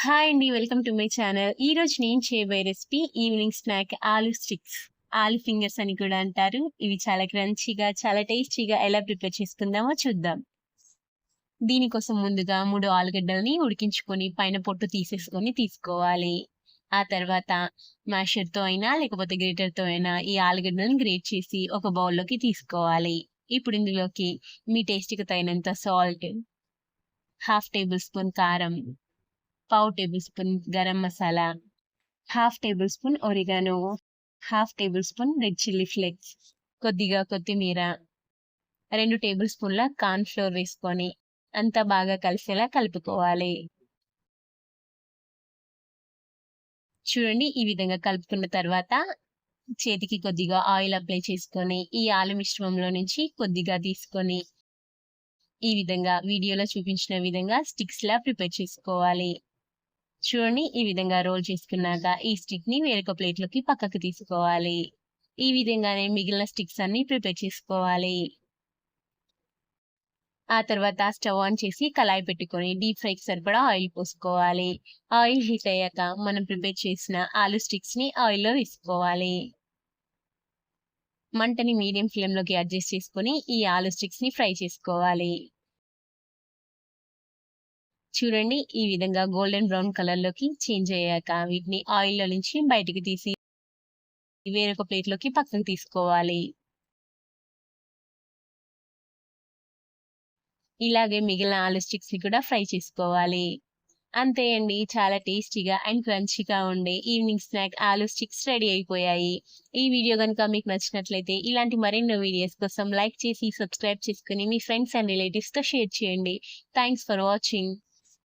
Hi అండి welcome to my channel. ఈ రోజు నేను చేయబోయే recipe evening snack aloo sticks. Aloo fingers అని కూడా అంటారు. ఇవి చాలా క్రంచీగా చాలా టేస్టీగా ఎలా ప్రిపేర్ చేసుకుందామో చూద్దాం. దీనికోసం ముందుగా మూడు ఆలుగడ్డల్ని ఉడికించుకొని పైన పొట్టు తీసేసుకొని తీసుకోవాలి. ఆ తర్వాత మ్యాషర్తో అయినా లేకపోతే గ్రేటర్తో అయినా ఈ ఆలుగడ్డలను గ్రేట్ చేసి ఒక బౌల్లోకి తీసుకోవాలి. ఇప్పుడు ఇందులోకి మీ టేస్ట్కి తగినంత సాల్ట్ హాఫ్ టేబుల్ స్పూన్ కారం పావు tablespoon garam masala half tablespoon oregano half tablespoon red chilli flakes కొద్దిగా కొత్తిమీర రెండు టేబుల్ స్పూన్ల కార్న్ ఫ్లోర్ వేసుకొని అంతా బాగా కలిసేలా కలుపుకోవాలి. చూడండి ఈ విధంగా కలుపుకున్న తర్వాత చేతికి కొద్దిగా ఆయిల్ అప్లై చేసుకొని ఈ ఆలు మిశ్రమంలో నుంచి కొద్దిగా తీసుకొని ఈ విధంగా వీడియోలో చూపించిన విధంగా స్టిక్స్ లా ప్రిపేర్ చేసుకోవాలి. చూడండి ఈ విధంగా రోల్ చేసుకున్నాక ఈ స్టిక్ని వేరొక ప్లేట్లోకి పక్కకు తీసుకోవాలి. ఈ విధంగానే మిగిలిన స్టిక్స్ అన్ని ప్రిపేర్ చేసుకోవాలి. ఆ తర్వాత స్టవ్ ఆన్ చేసి కళాయి పెట్టుకొని డీప్ ఫ్రైకి సరిపడా ఆయిల్ పోసుకోవాలి. ఆయిల్ హీట్ అయ్యాక మనం ప్రిపేర్ చేసిన ఆలు స్టిక్స్ని ఆయిల్లో వేసుకోవాలి. మంటని మీడియం ఫ్లేమ్లోకి అడ్జస్ట్ చేసుకొని ఈ ఆలు స్టిక్స్ని ఫ్రై చేసుకోవాలి. చూడండి ఈ విధంగా గోల్డెన్ బ్రౌన్ కలర్లోకి చేంజ్ అయ్యాక వీటిని ఆయిల్లో నుంచి బయటికి తీసి వేరొక ప్లేట్లోకి పక్కకు తీసుకోవాలి. ఇలాగే మిగిలిన ఆలు స్టిక్స్ని కూడా ఫ్రై చేసుకోవాలి. అంతే అండి చాలా టేస్టీగా అండ్ క్రంచీగా ఉండే evening snack aloo sticks ready అయిపోయాయి. ఈ వీడియో కనుక మీకు నచ్చినట్లయితే ఇలాంటి మరెన్నో వీడియోస్ కోసం లైక్ చేసి సబ్స్క్రైబ్ చేసుకుని మీ ఫ్రెండ్స్ అండ్ రిలేటివ్స్తో షేర్ చేయండి. Thanks for watching